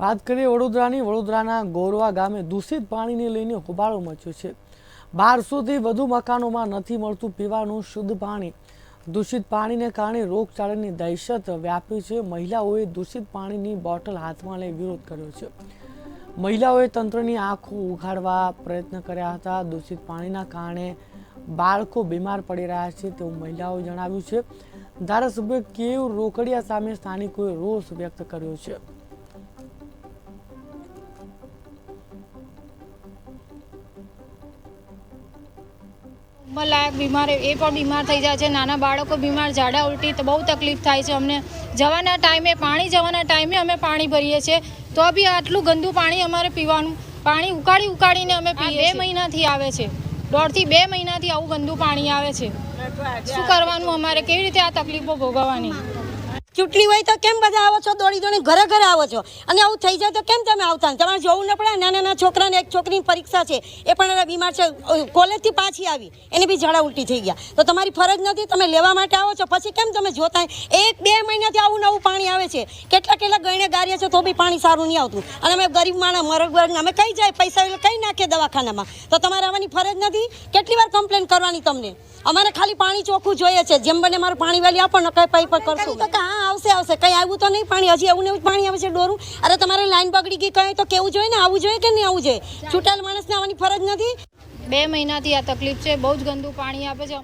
વાત કરીએ વડોદરાની. વડોદરાના ગોરવા ગામે દૂષિત પાણીને લઈને હોબાળો મચ્યો છે. બારસોથી વધુ મકાનોમાં નથી મળતું પીવાનું શુદ્ધ પાણી. દૂષિત પાણીને કારણે રોગચાળાની દહેશત વ્યાપી છે. મહિલાઓએ દૂષિત પાણીની બોટલ હાથમાં લઈ વિરોધ કર્યો છે. મહિલાઓએ તંત્રની આંખો ઉઘાડવા પ્રયત્ન કર્યા હતા. દૂષિત પાણીના કારણે બાળકો બીમાર પડી રહ્યા છે તેવું મહિલાઓએ જણાવ્યું છે. ધારાસભ્ય કેવ રોકડિયા સામે સ્થાનિકોએ રોષ વ્યક્ત કર્યો છે. ઉંમરલાયક બીમાર એ પણ બીમાર થઈ જાય છે. નાના બાળકો બીમાર ઝાડા ઉલટી તો બહુ તકલીફ થાય છે અમને. જવાના ટાઈમે પાણી જવાના ટાઈમે અમે પાણી ભરીએ છીએ. તો બી આટલું ગંદુ પાણી અમારે પીવાનું પાણી ઉકાળી ઉકાળીને અમે બે મહિનાથી આવે છે. દોઢથી બે મહિનાથી આવું ગંદુ પાણી આવે છે. શું કરવાનું અમારે? કેવી રીતે આ તકલીફો ભોગવવાની? ચૂંટણી હોય તો કેમ બધા આવો છો? દોડી દોડી ઘરે ઘરે આવો છો? અને આવું થઈ જાય તો કેમ તમે આવતા? તમારે જોવું ન પડે? નાના નાના છોકરાને એક છોકરીની પરીક્ષા છે. એ પણ હવે બીમાર છે. કોલેજથી પાછી આવી. એને બી ઝાડા ઉલટી થઈ ગયા. તો તમારી ફરજ નથી? તમે લેવા માટે આવો છો? પછી કેમ તમે જોતા? એક બે મહિનાથી આવું નવું પાણી આવે છે. કેટલા કેટલા ગઈને ગારીએ છે તો બી પાણી સારું નહીં આવતું. અને અમે ગરીબ માણસ મરગ વર્ગ અમે કઈ જાય? પૈસા કઈ નાખીએ દવાખાનામાં? તો તમારે આવવાની ફરજ નથી? કેટલી વાર કમ્પ્લેન કરવાની તમને? અમારે ખાલી પાણી ચોખ્ખું જોઈએ છે. જેમ બને મારું પાણી વાલી આપો ને કઈ પાઇપ કરશું. તો હા આવશે આવશે. કઈ આવ્યું તો નહીં પાણી. હજી એવું ને એવું પાણી આવે છે ડોરું. અરે તમારે લાઈન બગડી ગઈ કઈ તો કેવું જોઈએ ને? આવવું જોઈએ કે નહીં આવવું જોઈએ? છૂટાયેલ માણસને આવવાની ફરજ નથી? બે મહિનાથી આ તકલીફ છે. બહુ જ ગંદુ પાણી આપે છે.